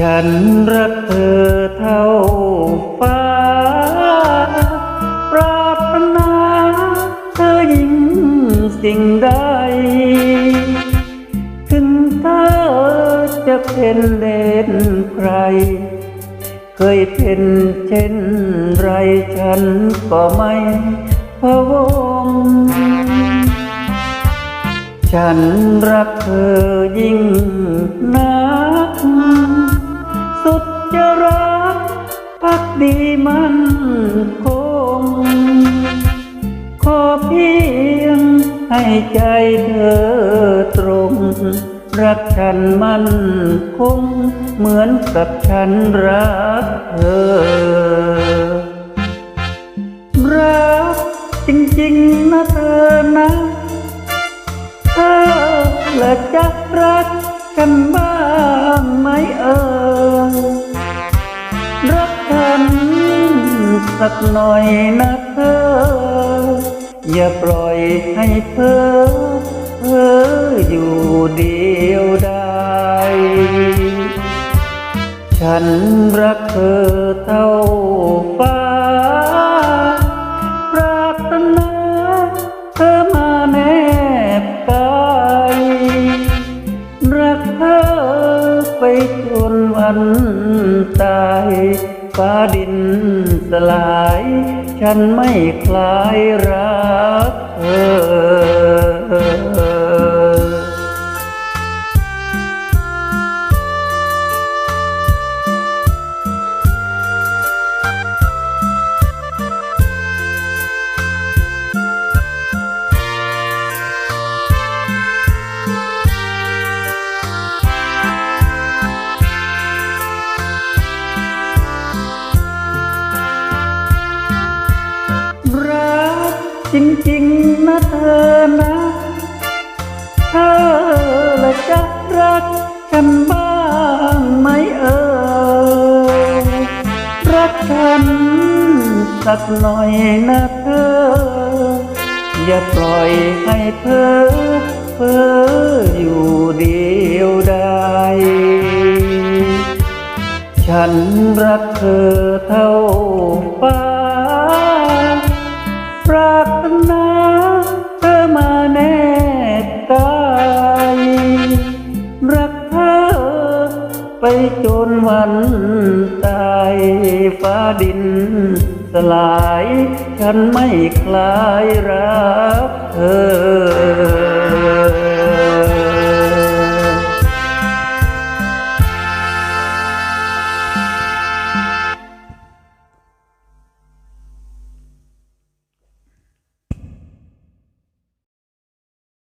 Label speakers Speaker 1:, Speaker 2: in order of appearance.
Speaker 1: ฉันรักเธอเท่าฟ้า ปรารถนาเธอยิ่งสิ่งใด ถึงเธอจะเป็นเล่นใคร เคยเป็นเช่นไรฉันก็ไม่พะวง ฉันรักเธอยิ่งนัก ดีมันคง ขอเพียงให้ใจเธอตรง รักฉันมันคง เหมือนกับฉันรักเธอ รักจริงๆนะเธอนะเธอและจะรักกันบ้างไหมเออ สักหน่อยนะเธอ อย่าปล่อยให้เพ้อเพ้ออยู่เดียวดายฉันรักเธอเท่าฟ้าปรารถนาเธอมาแนบกายรักเธอไปจนวันตาย ฟ้าดินสลาย ฉันไม่คลายรักเธอ จริงๆนะเธอนะเธอละจะรักฉันบ้างไหมเอ่ยรักฉันสักหน่อยนะเธอ อย่าปล่อยให้เพ้อเพ้ออยู่เดียวดายฉันรักเธอเท่าฟ้า รักนาเธอมาแน่ตายรักเธอไปจนวันตายฟ้าดิน สลาย ฉันไม่คลายรักเธอ